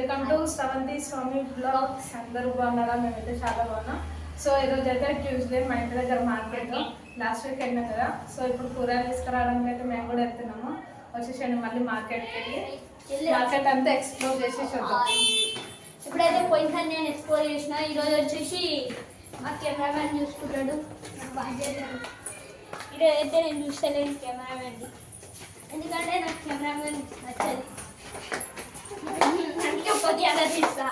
Welcome to Sravanthi Swami blogs. అందరూ బాగున్నారా? మేమైతే చాలా బాగున్నాం. సో ఈరోజు అయితే ట్యూస్డే మా ఇంటి దగ్గర మార్కెట్. లాస్ట్ వీక్ వెళ్ళాం కదా. సో ఇప్పుడు కూరగాయలు తీసుకురావడానికి అయితే మేము కూడా వెళ్తున్నాము. వచ్చేసండి మళ్ళీ మార్కెట్కి వెళ్ళి. మార్కెట్ అంతా ఎక్స్ప్లోర్ చేసి చూద్దాం ఇప్పుడైతే పోయినసారి నేను ఎక్స్ప్లోర్ చేసిన. ఈరోజు వచ్చేసి మా కెమెరామ్యాన్ చూసుకుంటాడు. ఈరోజు అయితే నేను చూస్తలేను కెమెరామ్యాన్ ఎందుకంటే నాకు కెమెరామ్యాన్ నచ్చదు. అందుకే కొద్ది తీస్తా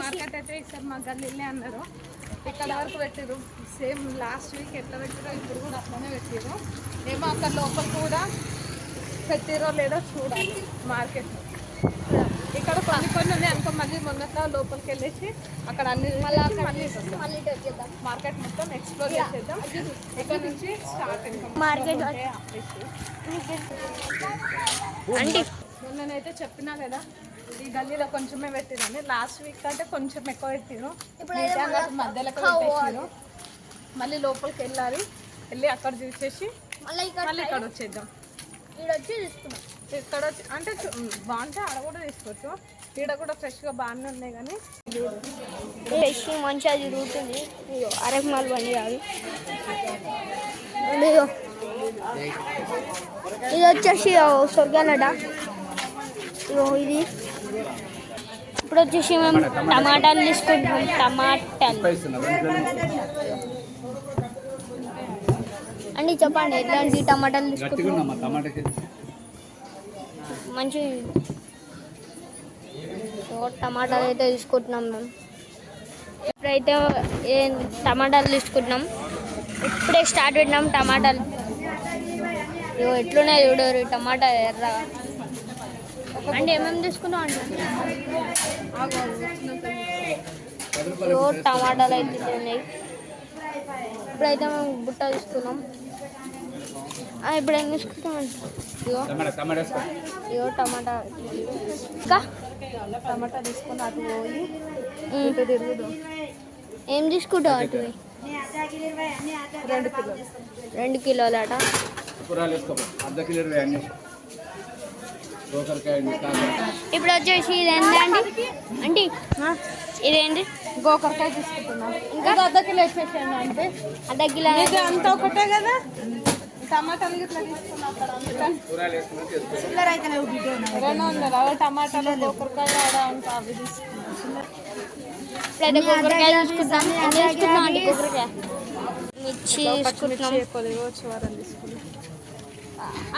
మార్కెట్ అయితే ఇక్కడ మా గల్లీలే అన్నారు ఇక్కడ వరకు పెట్టారు సేమ్ లాస్ట్ వీక్ ఎట్లా పెట్టారో ఇప్పుడు కూడా అట్లనే పెట్టారు ఏమో అక్కడ లోపల కూడా పెట్టారో లేదో చూడాలి మార్కెట్ ఇక్కడ కొన్ని కొన్ని ఉన్నాయి. అనుకో మళ్ళీ మొన్నట్లో లోపలికి వెళ్ళేసి అక్కడ అన్ని మార్కెట్ మొత్తం ఎక్స్ప్లోర్ చేసేద్దాం. ఇక్కడ నుంచి స్టార్ట్ మార్కెట్ మొన్ననైతే చెప్పినా కదా ఈ గల్లీలో కొంచెమే పెట్టిరని లాస్ట్ వీక్ అంటే కొంచెం ఎక్కువ పెట్టిరు మధ్యలో కావాలి. పెట్టేసిరు మళ్ళీ లోపలికి వెళ్ళాలి. వెళ్ళి అక్కడ చూసేసి మళ్ళీ ఇక్కడ మళ్ళీ ఇక్కడ వచ్చేద్దాం. ఇక్కడ వచ్చి తీసుకున్నాం ఇక్కడ అంటే బాగుంటే ఆడ కూడా తీసుకోవచ్చు. ఈడ కూడా ఫ్రెష్గా బాగానే ఉన్నాయి కానీ ఫ్రెష్ మంచిగా తిరుగుతుంది. అరకుమాలు బండి కాదు ఇది వచ్చేసి ఇదిగో ఇది. ఇప్పుడు వచ్చేసి మేము టమాటాలు తీసుకుంటాం టమాటాలు. అండి చెప్పండి ఎట్లాంటి టమాటాలు తీసుకుంటాం. మంచి టమాటాలు అయితే తీసుకుంటున్నాం మేము. ఇప్పుడైతే ఏం టమాటాలు తీసుకుంటున్నాం. ఇప్పుడే స్టార్ట్ పెట్టినాం టమాటాలు. ఇగో ఎట్లున్నాయి చూడరు టమాటా ఎర్ర. అంటే ఏమేమి తీసుకున్నాం అంటే టమాటాలు అయితే ఉన్నాయి. ఇప్పుడైతే మేము బుట్ట తీసుకున్నాం. ఆ, ఇప్పుడు ఏం తీసుకుంటాం ఇగో టమాటా ఇంకా? టమాటా తీసుకొని అటు పోయి. ఇటు తిరుగుదు. ఏం తీసుకుంటావు అటు? రెండు కిలోలు. రెండు కిలోలట? కిలో. ఇప్పుడు వచ్చేసి ఇది ఏంటండి అంటే ఇదేంటి? గోకరకాయ తీసుకుంటున్నాం. ఇంకా అర్ధ కిలో వచ్చేసాను అంటే అర్ధ కిలో ఇది అంతా ఒకటే కదా? టమాటాలు ఇట్లా తీసుకున్నా. రెండు వందలు. అవి టమాటాలు గోకరకాయ ఆడ ఇంకా అవి తీసుకున్నాం తీసుకుంటాం తీసుకుంటాం అండి మిర్చి తీసుకుంటున్నాం. తీసుకున్నాం.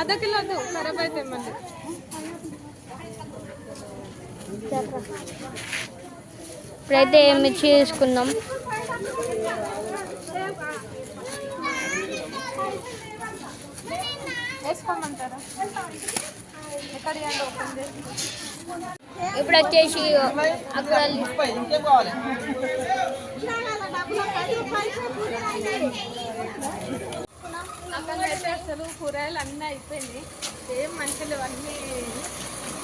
అర్ధ కిలో వద్దు ఖరాబ్ అయితే మళ్ళీ ఇప్పుడైతే మిర్చి తీసుకుందాం ఇప్పుడు వచ్చేసి అక్కడ అక్కడైతే అసలు కూరగాయలు అన్నీ అయిపోయినాయి. ఏం మంచిలు అన్నీ.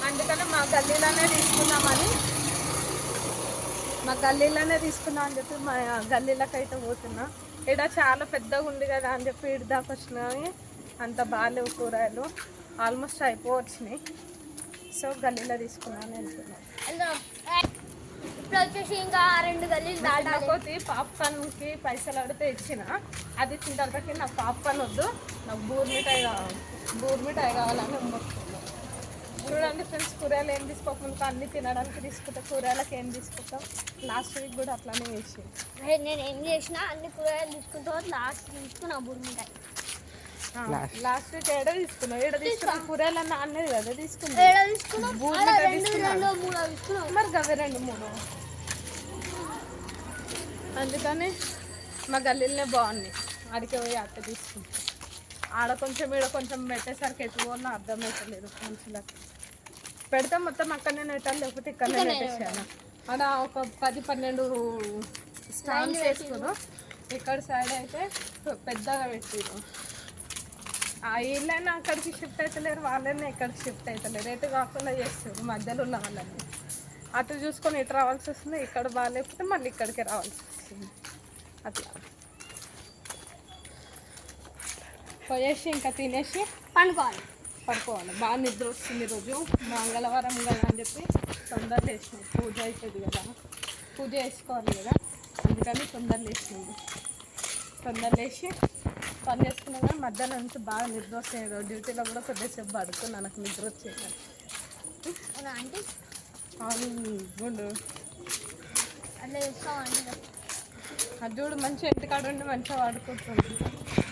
అందుకని మా గల్లీలోనే తీసుకున్నామని మా గల్లీలోనే తీసుకున్నాం అని చెప్పి మా గల్లీలోకి అయితే పోతున్నా. ఇక్కడ చాలా పెద్దగా ఉంది కదా అని చెప్పి ఇటు దాకా వచ్చినాయి. అంత బాగాలేవు కూరగాయలు. ఆల్మోస్ట్ అయిపోవచ్చినాయి. సో గల్లీలో తీసుకున్నాను వెళ్తున్నాను ఇప్పుడు వచ్చేసి ఇంకా రెండు గల్లీలు దాటాలి. కాకపోతే పాప్కార్న్కి పైసలు అడిగితే ఇచ్చిన. అది ఇచ్చిన తర్వాతకి నాకు పాప్కార్న్ వద్దు. నాకు బూర్ మిఠాయి కావాలి. బూర్ మిఠాయి కావాలని చూడండి ఫ్రెండ్స్ కూరగాయలు ఏం తీసుకోకుండా అన్ని తినడానికి తీసుకుంటాం కూరగాయలకు ఏం తీసుకుంటాం? లాస్ట్ వీక్ కూడా అట్లానే చేసి అరే నేను ఏం చేసినా అన్ని కూరగాయలు తీసుకుంటా లాస్ట్ తీసుకున్నా బుడిమిటాయి లాస్ట్ వీక్ ఏడ తీసుకున్నాం ఏడ తీసుకున్నాం. కూరగాయలు అన్న అన్నది కదా తీసుకున్నాం. మరి గవి రెండు మూడు. అందుకని మా గల్లీలనే బాగున్నాయి. ఆడికి పోయి అట్ట తీసుకుంటాం. ఆడ కొంచెం ఈడ కొంచెం పెట్టేసరికి ఎటు పోవాలో అర్థమవుతలేదు మనుషులకు పెడితే మొత్తం అక్కడనే నెట్టాలి లేకపోతే ఇక్కడనే పెట్టేసాను ఆడ ఒక పది పన్నెండు స్టాండ్స్ వేసుకున్నాం. ఇక్కడ సైడ్ అయితే పెద్దగా పెట్టిరు. ఆ వీళ్ళైనా అక్కడికి షిఫ్ట్ అవుతలేరు వాళ్ళైనా ఇక్కడికి షిఫ్ట్ అవుతలేరు ఎటు కాకుండా చేస్తారు మధ్యలో ఉన్న వాళ్ళని. అటు చూసుకొని ఇటు రావాల్సి వస్తుంది ఇక్కడ బాగాలేకపోతే మళ్ళీ ఇక్కడికి రావాల్సి వస్తుంది. అట్లా. పోయేసి ఇంకా తినేసి పండుకోవాలి. పడుకోవాలి. బాగా నిద్ర వస్తుంది ఈరోజు. మంగళవారం కదా అని చెప్పి తొందర లేచినాం. పూజ అవుతుంది కదా. పూజ చేసుకోవాలి కదా. అందుకని తొందర లేచినాము తొందర లేచి పని చేసుకున్నాం కానీ మధ్యాహ్నం నుంచి బాగా నిద్ర వస్తుంది ఈరోజు. డ్యూటీలో కూడా కొద్దిసేపు పడుకున్నా నాకు నిద్ర వచ్చేది. ఆంటీ? అవును గుండు. అట్లా చేస్తాం ఆంటీ? అది చూడు మంచిగా ఇంటికాడ ఉండి మంచిగా వాడుకుంటుంది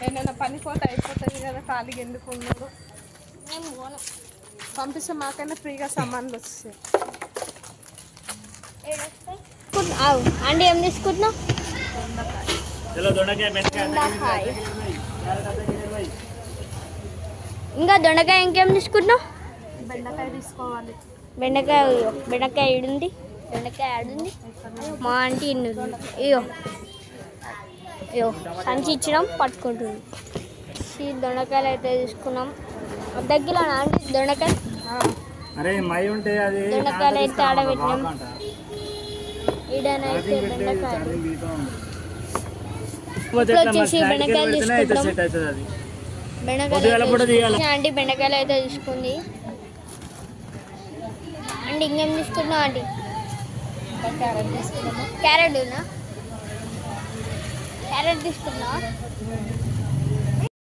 ఏదైనా పని పోతే అయిపోతుంది కదా ఖాళీగా ఎందుకు ఉండదు నేను పోను పంపిస్తే మాకైనా ఫ్రీగా సామాన్లు వస్తాయి. తీసుకుంటున్నా-. ఆంటీ ఏం తీసుకుంటున్నావు? దొండకాయ ఇంకా దొండకాయ ఇంకేం తీసుకుంటున్నావు? బెండకాయ తీసుకోవాలి. బెండకాయ ఇయ్యో. బెండకాయ ఇడుంది. బెండకాయ ఆడుంది. మా ఆంటీ ఇన్నుంది. ఇయో ఇయో సంచి ఇచ్చినాం పట్టుకుంటుంది. ఈ దొండకాయలు అయితే తీసుకున్నాం. దగ్గర ఆంటీ దొండకాయ. అరే మై ఉంటే అది దొండకాయలు అయితే ఆడబెట్టినాం ఈడనైతే బెండకాయ ఇప్పుడు వచ్చేసి బెండకాయలు తీసుకుంటాం బెండకాయలు అయితే తీసుకుంది. ఆంటీ బెండకాయలు అయితే తీసుకుంది. ఆంటీ ఇంకేం తీసుకున్నావు ఆంటీ? క్యారెట్ తీసుకున్నాము క్యారెట్ క్యారెట్ తీసుకున్నావా